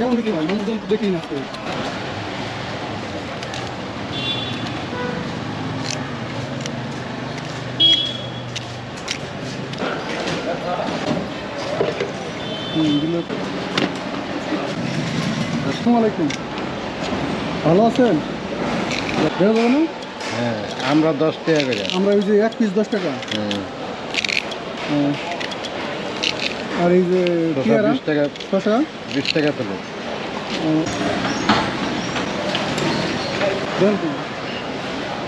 কেমন দেখি ভাই মানুষজন তো দেখি না আসসালামু আলাইকুম ভালো আছেন দেওয়া যাবে না হ্যাঁ আমরা দশ টাকা করে আমরা ওই যে এক পিস দশ টাকা হুম। হ্যাঁ। আর এই যে পেয়ারা? বিশ টাকা শশা? বিশ টাকা পেলে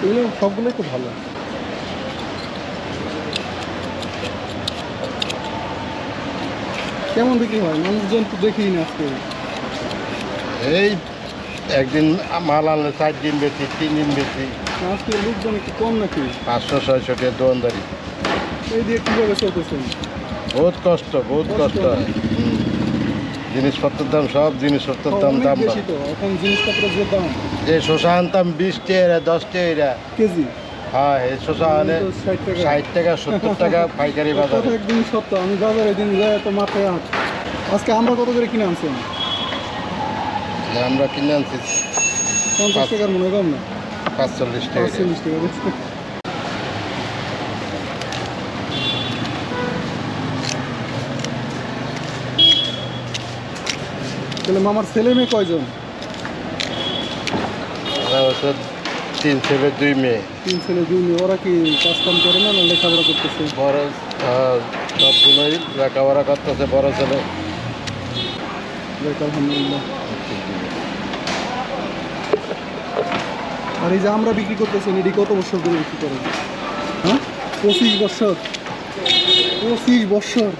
এগুলো সবগুলোই তো ভালো। কেমন বিক্রি হয়? মানুষজন তো দেখি না আজকে। এই একদিন মাল আনলে চার দিন বেশি তিন দিন বেশি। আজকে লোকজন একটু কম নাকি? পাঁচশো ছয়শো টাকা দোকানদারি। এই দিয়ে কীভাবে চলতেছেন বহুত কষ্ট বহুত কষ্ট। হয়। জিনিসপত্রের দাম সব জিনিসপত্রের দাম দাম বেশি তো এখন জিনিসপত্রের যে দাম। যে শসা আনতাম বিশ টাকা দশ টাকা কেজি? হ্যাঁ এই শসা আনে ষাট টাকা। সত্তর টাকা পাইকারি বাজারে। একদিন সত্য আমি বাজারে দিন যাই তো মাথায় আজকে আমরা কত করে কিনে আনছেন আমরা কিনে আনছি পঞ্চাশ টাকার মনে কম না। পাঁচচল্লিশ টাকা। পাঁচচল্লিশ টাকা তাহলে মামার ছেলে মেয়ে কয়জন? তিন ছেলে দুই মেয়ে। তিন ছেলে দুই মেয়ে। ওরা কি কাজ কাম করে না না লেখাপড়া করতেছে? বড় সবগুলোই লেখাপড়া করতেছে বড় ছেলে। আলহামদুলিল্লাহ। আর এই যে আমরা বিক্রি করতেছেন এটি কত বছর ধরে বিক্রি করেন? হ্যাঁ? পঁচিশ বছর। পঁচিশ বছর।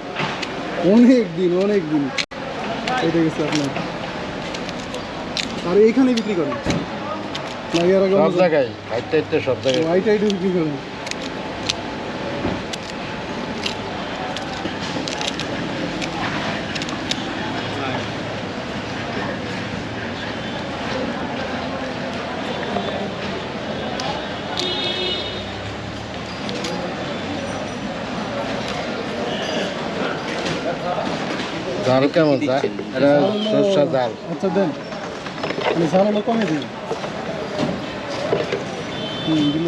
অনেক দিন অনেক দিন। এটা গেছে আপনার। আর এইখানে বিক্রি করেন? সব জায়গায় হাইটে টাইট সব জায়গায়। আইটা আইটা বিক্রি করেন? জাল কেমন জাল? এটা সরষা জাল। আচ্ছা দেন। হলো কমে দিন দিল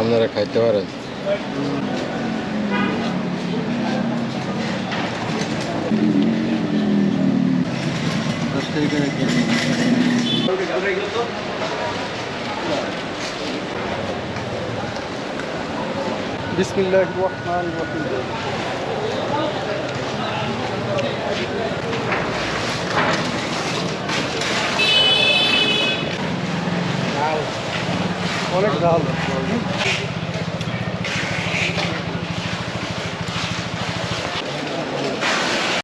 আপনারা খাইতে পারেন। বিসমিল্লাহ রহমান রহিম। অনেক ঝাল